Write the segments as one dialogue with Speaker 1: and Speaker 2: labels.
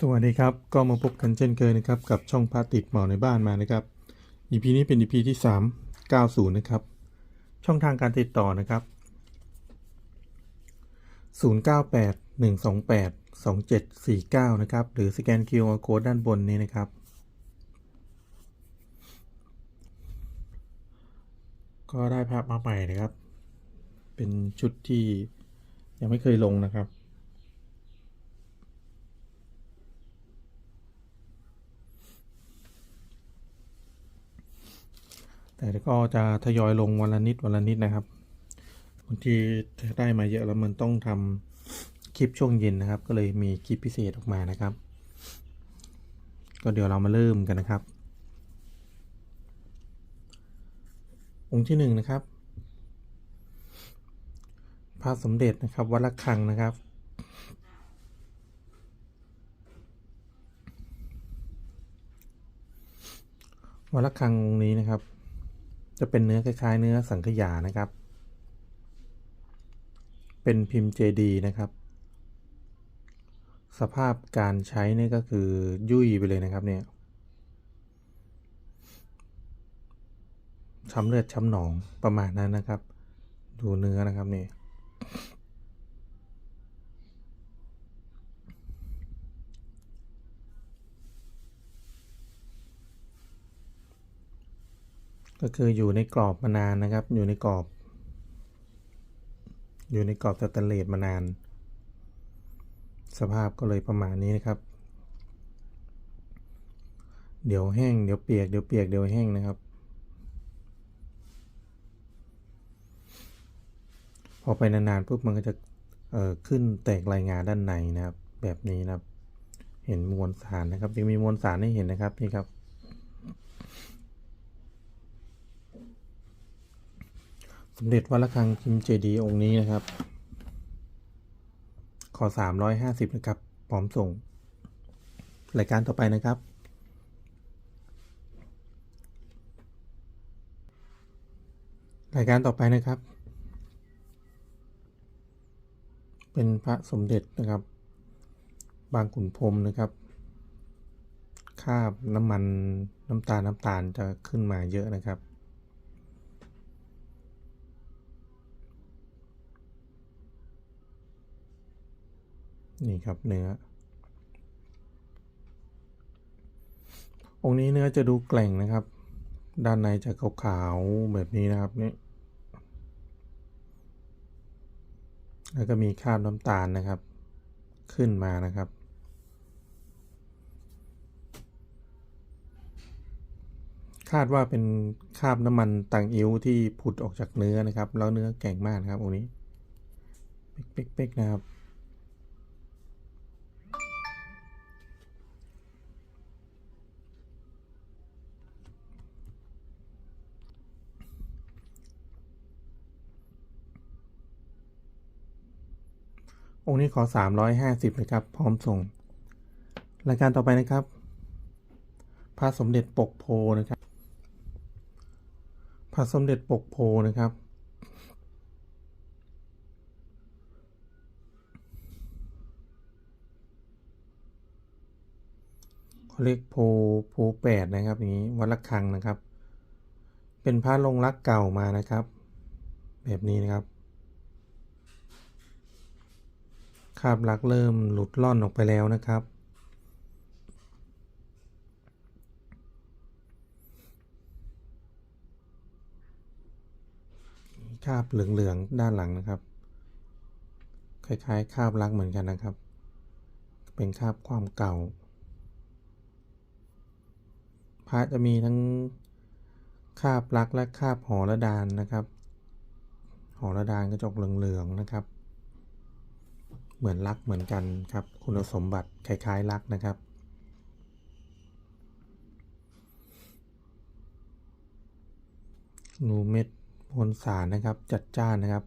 Speaker 1: สวัสดีครับ ก็มาพบกันเช่นเคยนะครับ กับช่องพระติดหมอในบ้านมานะครับ EP นี้เป็น EP ที่ 3 90 นะครับ ช่องทางการติดต่อนะครับ 098 128 2749 นะครับ หรือสแกน QR Code ด้านบนนี้นะครับ ก็ได้ภาพมาใหม่นะครับ เป็นชุดที่ยังไม่เคยลงนะครับ แต่ก็จะทยอยลงวันละนิดวันละนิดนะครับบางทีได้มาเยอะแล้วมันต้องทำคลิปช่วงเย็นนะครับ ก็เลยมีคลิปพิเศษออกมานะครับ ก็เดี๋ยวเรามาเริ่มกันนะครับ องค์ที่หนึ่งนะครับพระสมเด็จนะครับวัดละคังนะครับวัดละคังองค์นี้นะครับ จะเป็นเนื้อคล้ายๆ เนื้อสังขยานะครับ เป็นพิมพ์เจดีนะครับ สภาพการใช้นี่ก็คือยุ่ยไปเลยนะครับเนี่ยช้ำเลือดช้ำหนองประมาณนั้นนะครับ ดูเนื้อนะครับนี่ ก็คืออยู่ในกรอบมานานนะครับ อยู่ในกรอบ อยู่ในกรอบสแตนเลสมานาน สภาพก็เลยประมาณนี้นะครับ เดี๋ยวแห้งเดี๋ยวเปียกเดี๋ยวเปียกเดี๋ยวแห้งนะครับ พอไปนานๆปุ๊บมันก็จะเอ่อขึ้นแตกรายงานด้านในนะครับ แบบนี้นะครับ เห็นมวลสารนะครับยังมีมวลสารให้เห็นนะครับนี่ครับ สมเด็จวัดระฆังพิมพ์เจดีองค์นี้นะครับ ขอ 350 นะครับ พร้อมส่ง รายการต่อไปนะครับ รายการต่อไปนะครับ เป็นพระสมเด็จนะครับ บางขุนพรมนะครับคาบน้ำมันน้ำตาลน้ำตาลจะขึ้นมาเยอะนะครับ นี่ครับเนื้อ องค์นี้เนื้อจะดูแกล่งนะครับ ด้านในจะขาวๆแบบนี้นะครับนี่แล้วก็มีคราบน้ำตาลนะครับ ขึ้นมานะครับ คาดว่าเป็นคราบน้ำมันต่างอิ้วที่ผุดออกจากเนื้อนะครับ แล้วเนื้อแก่งมากนะครับองค์นี้ เป๊กๆๆนะครับ องค์นี้ขอ 350นะครับ พร้อมส่ง รายการต่อไปนะครับ พระสมเด็จปกโพนะครับ พระสมเด็จปกโพนะครับเขาเรียกโพโพแปดนะครับนี้วัดละคังนะครับ เป็นพระลงรักเก่ามานะครับ แบบนี้นะครับ คราบลักเริ่มหลุดล่อนออกไปแล้วนะครับ คาบเหลืองๆด้านหลังนะครับ คล้ายๆ คาบลักเหมือนกันนะครับ เป็นคาบความเก่า พระจะมีทั้งคาบลักและคาบหอระดานนะครับ หอระดานก็จะออกเหลืองๆนะครับ เหมือนลักเหมือนกันครับ คุณสมบัติคล้ายๆลักนะครับนูเม็ดมวลสารนะครับ จัดจ้านนะครับ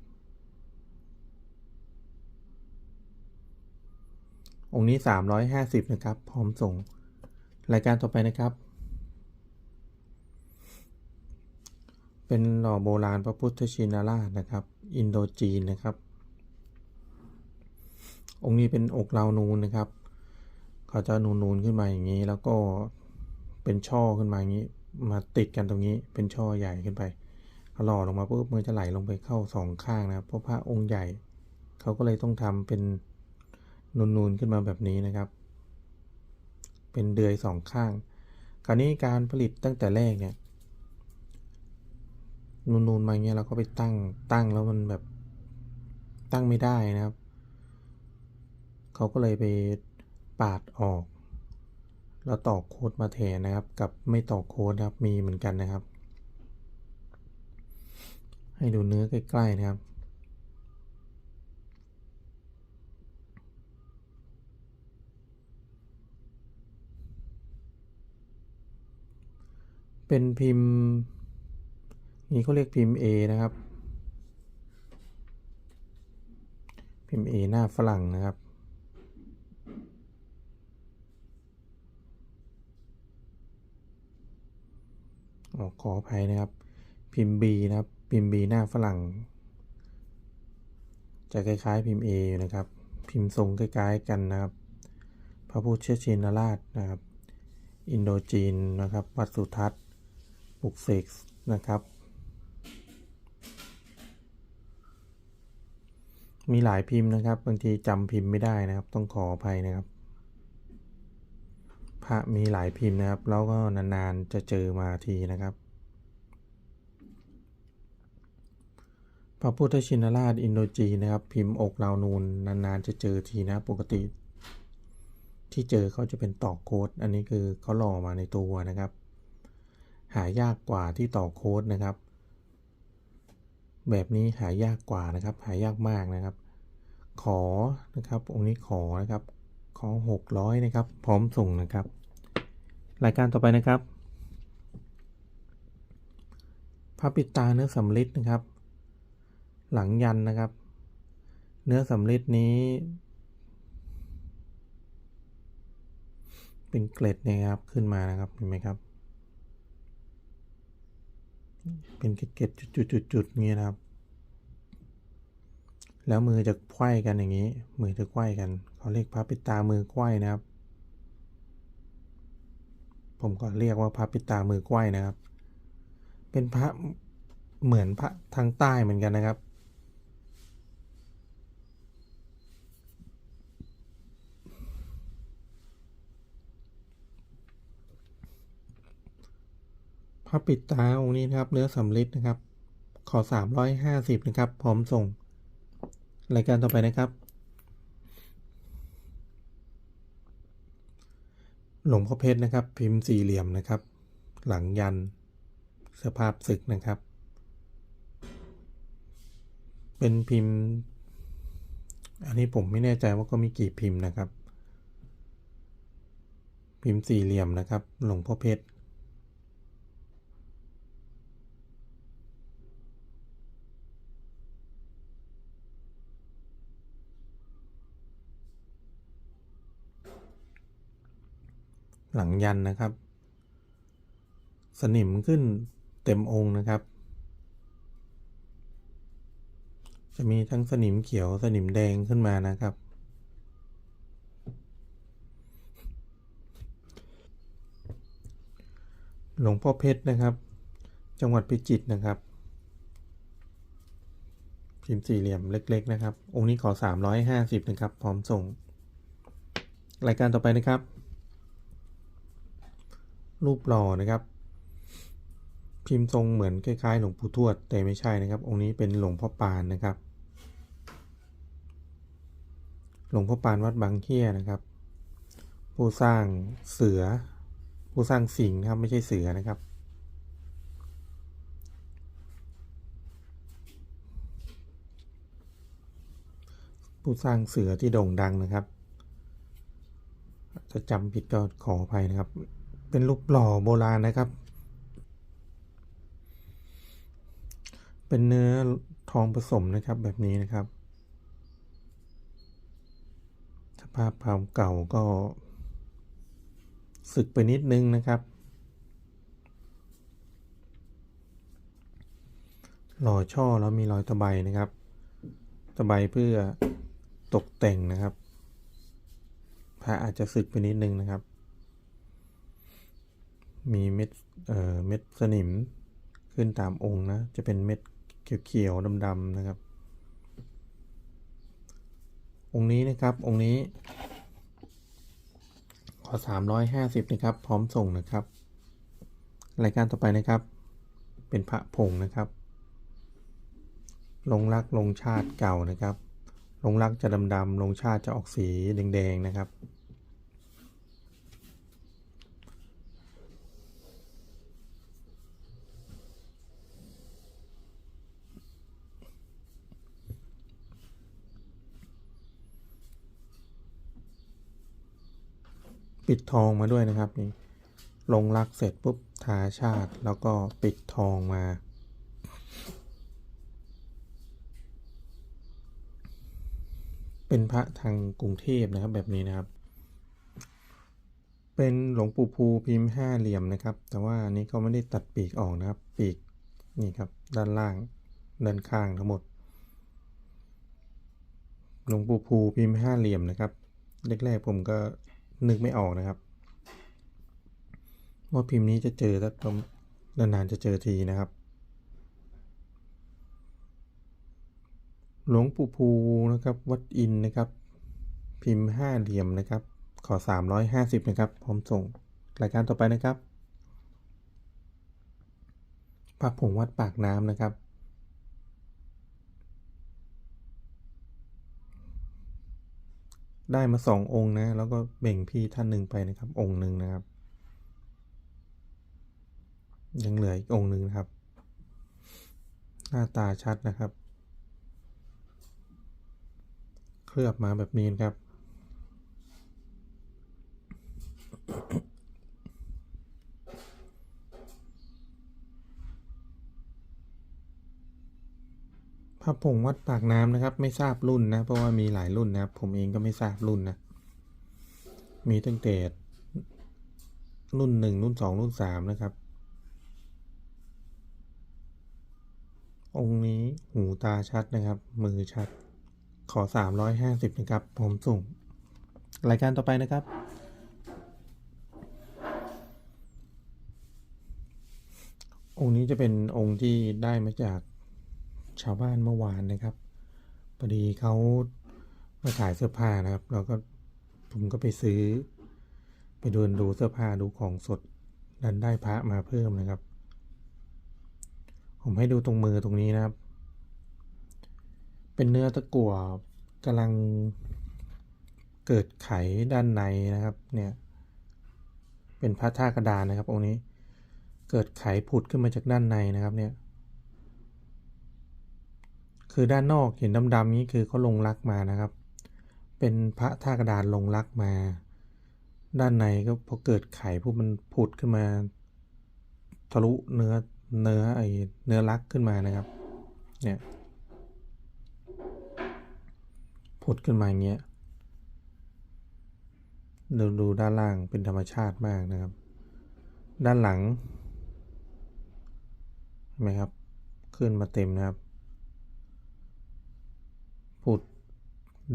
Speaker 1: องค์นี้ 350 นะครับ พร้อมส่ง รายการต่อไปนะครับ เป็นหล่อโบราณพระพุทธชินราชนะครับ อินโดจีนนะครับ องค์นี้เป็นอกลาวนูนนะครับเขาจะนูนๆขึ้นมาอย่างนี้ แล้วก็เป็นช่อขึ้นมาอย่างนี้ มาติดกันตรงนี้เป็นช่อใหญ่ขึ้นไปหล่อลงมาปุ๊บมันจะไหลลงไปเข้าสองข้างนะเพราะพระองค์ใหญ่ เขาก็เลยต้องทำเป็นนูนๆขึ้นมาแบบนี้นะครับ เป็นเดือยสองข้าง คราวนี้การผลิตตั้งแต่แรกเนี่ยนูนๆมาอย่างเงี้ยเราก็ไปตั้งตั้งแล้วมันแบบตั้งไม่ได้นะครับ เขาก็เลยไปปาดออก แล้วตอกโค้ดมาแทนนะครับ กับไม่ตอกโค้ดนะครับมีเหมือนกันนะครับ ให้ดูเนื้อใกล้ๆนะครับเป็นพิมพ์ นี่เขาเรียกพิมพ์ A นะครับ พิมพ์ A หน้าฝรั่งนะครับ ขออภัยนะครับ พิมพ์ B นะครับ พิมพ์ B หน้าฝรั่ง จะคล้ายๆพิมพ์ A อยู่นะครับ พิมพ์ทรงคล้ายๆกันนะครับ พระพุทธชินราชนะครับ อินโดจีนนะครับ วัดสุทัศน์ปลุกเสกนะครับ มีหลายพิมพ์นะครับ บางทีจำพิมพ์ไม่ได้นะครับ ต้องขออภัยนะครับ พระมีหลายพิมพ์นะครับ แล้วก็นานๆจะเจอมาทีนะครับ พระพุทธชินราชอินโดจีนะครับ พิมพ์อกลาวนูนนานๆจะเจอทีนะปกติ ที่เจอเขาจะเป็นตอกโค้ดอันนี้คือเขาหล่อมาในตัวนะครับ หายากกว่าที่ต่อโค้ดนะครับ แบบนี้หายากกว่านะครับ หายากมากนะครับ ขอนะครับองค์นี้ขอนะครับขอหกร้อยนะครับ พร้อมส่งนะครับ รายการต่อไปนะครับพระปิดตาเนื้อสำลิดนะครับ หลังยันนะครับ เนื้อสำลิดนี้ เป็นเกล็ดนะครับขึ้นมานะครับเห็นไหมครับ เป็นเกล็ดจุดๆๆๆนี้นะครับ แล้วมือจะไขว้กันอย่างนี้ มือจะไขว้กันเขาเรียกพระปิดตามือไขว้นะครับ ผมก็เรียกว่าพระปิดตามือไขว้นะครับ เป็นพระเหมือนพระทางใต้เหมือนกันนะครับ พระปิดตาองค์นี้นะครับ เนื้อสำลิดนะครับ ขอ 350 นะครับ พร้อมส่ง รายการต่อไปนะครับ หลวงพ่อเพชรนะครับ พิมพ์สี่เหลี่ยมนะครับ หลังยันสภาพศึกนะครับ เป็นพิมพ์ อันนี้ผมไม่แน่ใจว่าก็มีกี่พิมพ์นะครับ พิมพ์สี่เหลี่ยมนะครับ หลวงพ่อเพชร หลังยันนะครับ สนิมขึ้นเต็มองค์นะครับ จะมีทั้งสนิมเขียวสนิมแดงขึ้นมานะครับ หลวงพ่อเพชรนะครับ จังหวัดพิจิตรนะครับพิมพ์สี่เหลี่ยมเล็ก ๆ นะครับ องค์นี้ขอ 350 นะครับ พร้อมส่ง รายการต่อไปนะครับ รูปหล่อนะครับ พิมพ์ทรงเหมือนคล้ายๆ หลวงปู่ทวดแต่ไม่ใช่นะครับ องค์นี้เป็นหลวงพ่อปานนะครับ หลวงพ่อปานวัดบางเขี้ยนะครับ ผู้สร้างเสือ ผู้สร้างสิงห์นะครับไม่ใช่เสือนะครับผู้สร้างเสือที่โด่งดังนะครับ จะจำผิดก็ขออภัยนะครับ เป็นรูปหล่อโบราณนะครับ เป็นเนื้อทองผสมนะครับแบบนี้นะครับ สภาพความเก่าก็สึกไปนิดนึงนะครับ หล่อช่อแล้วมีรอยตะไบนะครับ ตะไบเพื่อตกแต่งนะครับพระอาจจะสึกไปนิดนึงนะครับ มีเม็ดเอ่อเม็ดสนิมขึ้นตามองค์นะ จะเป็นเม็ดเขียวๆดำๆนะครับ องค์นี้นะครับองค์นี้ ขอสามร้อยห้าสิบนะครับ พร้อมส่งนะครับ รายการต่อไปนะครับ เป็นพระผงนะครับลงรักลงชาติเก่านะครับ ลงรักจะดำๆลงชาติจะออกสีแดงๆนะครับ ปิดทองมาด้วยนะครับนี่ลงรักเสร็จปุ๊บทาชาติแล้วก็ปิดทองมา เป็นพระทางกรุงเทพนะครับแบบนี้นะครับ เป็นหลวงปู่ภูพิมพ์ห้าเหลี่ยมนะครับ แต่ว่าอันนี้เขาไม่ได้ตัดปีกออกนะครับ ปีกนี่ครับด้านล่างด้านข้างทั้งหมดหลวงปู่ภูพิมพ์ห้าเหลี่ยมนะครับแรกๆผมก็ นึกไม่ออกนะครับว่าพิมพ์นี้จะเจอสักประมาณนานๆจะเจอทีนะครับ หลวงปู่ภูนะครับ วัดอินนะครับ พิมพ์ห้าเหลี่ยมนะครับ ขอสามร้อยห้าสิบนะครับพร้อมส่งรายการต่อไปนะครับ พระผงวัดปากน้ำนะครับ ได้มาสององค์นะ แล้วก็แบ่งพี่ท่านหนึ่งไปนะครับ องค์หนึ่งนะครับ ยังเหลืออีกองค์หนึ่งนะครับ หน้าตาชัดนะครับ เคลือบมาแบบนี้นครับ พระผงวัดปากน้ำนะครับ ไม่ทราบรุ่นนะ เพราะว่ามีหลายรุ่นนะครับ ผมเองก็ไม่ทราบรุ่นนะ มีตั้งแต่รุ่นหนึ่งรุ่นสองรุ่นสามนะครับ องค์นี้หูตาชัดนะครับ มือชัด ขอสามร้อยห้าสิบนะครับ ผมส่ง รายการต่อไปนะครับ องค์นี้จะเป็นองค์ที่ได้มาจาก ชาวบ้านเมื่อวานนะครับพอดีเขามาขายเสื้อผ้านะครับ เราก็ผมก็ไปซื้อ ไปเดินดูเสื้อผ้าดูของสดดันได้พระมาเพิ่มนะครับ ผมให้ดูตรงมือตรงนี้นะครับ เป็นเนื้อตะกั่วกำลังเกิดไขด้านในนะครับ เนี่ย เป็นพระท่ากระดานนะครับองค์นี้ เกิดไขผุดขึ้นมาจากด้านในนะครับเนี่ย คือด้านนอกเห็นดำๆนี้คือเขาลงรักมานะครับ เป็นพระท่ากระดานลงรักมา ด้านในก็พอเกิดไข่พวกมันผุดขึ้นมา ทะลุเนื้อเนื้อไอเนื้อรักขึ้นมานะครับ เนี่ยผุดขึ้นมาอย่างเงี้ยดูดูด้านล่างเป็นธรรมชาติมากนะครับ ด้านหลังเห็นไหมครับ ขึ้นมาเต็มนะครับ ผุด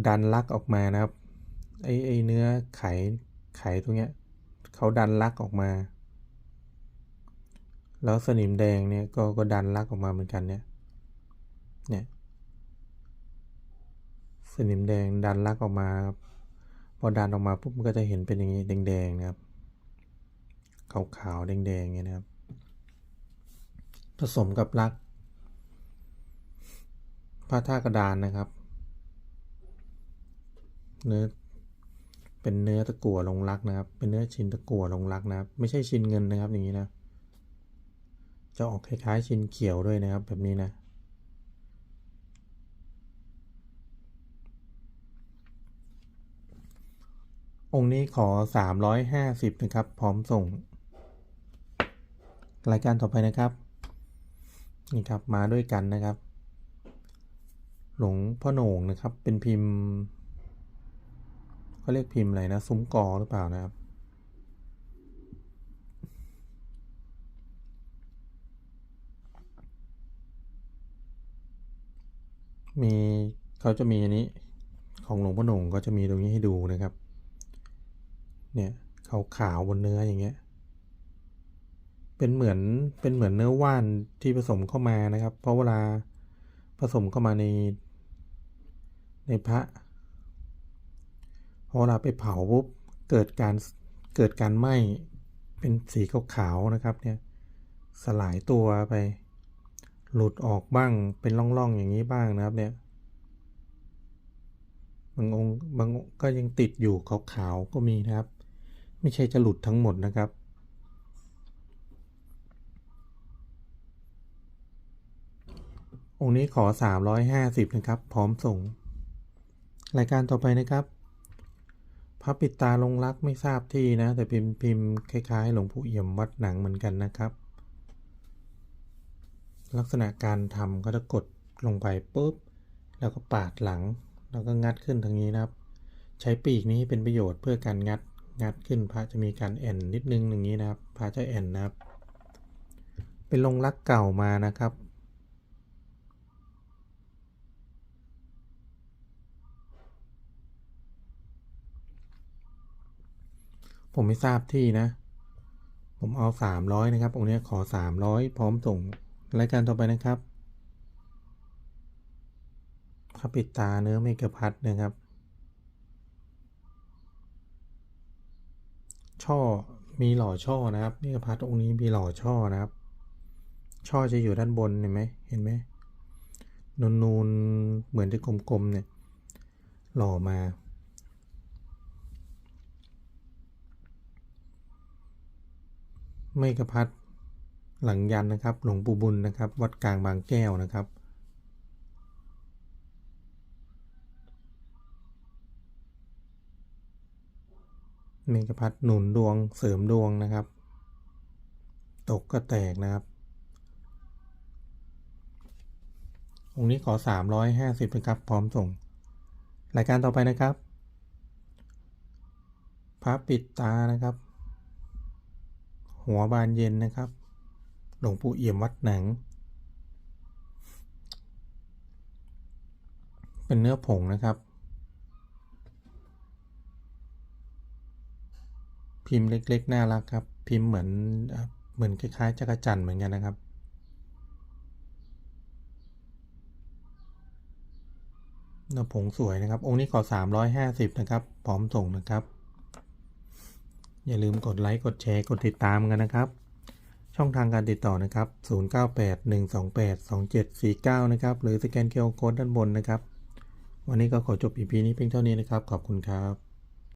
Speaker 1: ดันลักออกมานะครับไอไอเนื้อไขไขตรงเนี้ยเขาดันลักออกมา แล้วสนิมแดงเนี่ยก็ก็ดันลักออกมาเหมือนกันเนี่ยเนี่ยสนิมแดงดันลักออกมาครับพอดันออกมาปุ๊บมันก็จะเห็นเป็นอย่างนี้แดงๆนะครับขาวๆแดงๆอย่างเงี้ยนะครับ ผสมกับลักผ้าท่ากระดานนะครับ เนื้อเป็นเนื้อตะกั่วลงรักนะครับ เป็นเนื้อชิ้นตะกั่วลงรักนะครับ ไม่ใช่ชิ้นเงินนะครับอย่างนี้นะ จะออกคล้ายๆชิ้นเขียวด้วยนะครับ แบบนี้นะ องค์นี้ขอ 350 นะครับ พร้อมส่ง รายการต่อไปนะครับ นี่ครับมาด้วยกันนะครับ หลวงพ่อโหน่งนะครับ เป็นพิมพ์ เขาเรียกพิมพ์อะไรนะ ซุ้มกอหรือเปล่านะครับ มีเขาจะมีอันนี้ของหลวงพ่อหนุ่งก็จะมีตรงนี้ให้ดูนะครับ เนี่ยขาวๆบนเนื้ออย่างเงี้ย เป็นเหมือนเป็นเหมือนเนื้อว่านที่ผสมเข้ามานะครับ เพราะเวลาผสมเข้ามาในในพระ พอเวลาไปเผาปุ๊บเกิดการเกิดการไหม้เป็นสีขาวๆนะครับเนี่ยสลายตัวไป หลุดออกบ้างเป็นร่องๆอย่างนี้บ้างนะครับเนี่ยบางองค์บางก็ยังติดอยู่ขาวๆก็มีนะครับ ไม่ใช่จะหลุดทั้งหมดนะครับองค์นี้ขอ 350 นะครับ พร้อมส่ง รายการต่อไปนะครับ พระปิดตาลงรักไม่ทราบที่นะ แต่พิมพ์พิมพ์คล้ายๆ หลวงปู่เอี่ยมวัดหนังเหมือนกันนะครับ ลักษณะการทำก็จะกดลงไปปุ๊บ แล้วก็ปาดหลัง แล้วก็งัดขึ้นทางนี้นะครับ ใช้ปีกนี้เป็นประโยชน์เพื่อการงัดงัดขึ้นพระจะมีการแอนนิดนึงอย่างนี้นะครับ พระจะแอนนะครับ เป็นลงรักเก่ามานะครับ ผมไม่ทราบที่นะ ผมเอา300นะครับ องค์นี้ขอ300พร้อมส่งรายการต่อไปนะครับพระปิดตาเนื้อเมกะพัดนะครับ ช่อมีหล่อช่อนะครับเมกะพัดองค์นี้มีหล่อช่อนะครับ ช่อจะอยู่ด้านบนเห็นไหมเห็นไหมนูนๆเหมือนที่กลมๆเนี่ยหล่อมา เมกะพัดหลังยันนะครับ หลวงปู่บุญนะครับ วัดกลางบางแก้วนะครับ เมกะพัดหนุนดวงเสริมดวงนะครับ ตกก็แตกนะครับองนี้ขอ 350นะครับ พร้อมส่ง รายการต่อไปนะครับ พระปิดตานะครับ หัวบานเย็นนะครับ หลวงปู่เอี่ยมวัดหนัง เป็นเนื้อผงนะครับ พิมพ์เล็กๆ น่ารักครับ พิมพ์เหมือนเหมือนคล้ายๆจักรจันทร์เหมือนกันนะครับเนื้อผงสวยนะครับ องค์นี้ขอ 350 นะครับ พร้อมส่งนะครับ อย่าลืมกดไลค์ กดแชร์ กดติดตามกันนะครับ ช่องทางการติดต่อนะครับ 0981282749 นะครับ หรือสแกนเคอร์โค้ดด้านบนนะครับ วันนี้ก็ขอจบปีนี้เพียงเท่านี้นะครับ ขอบคุณครับ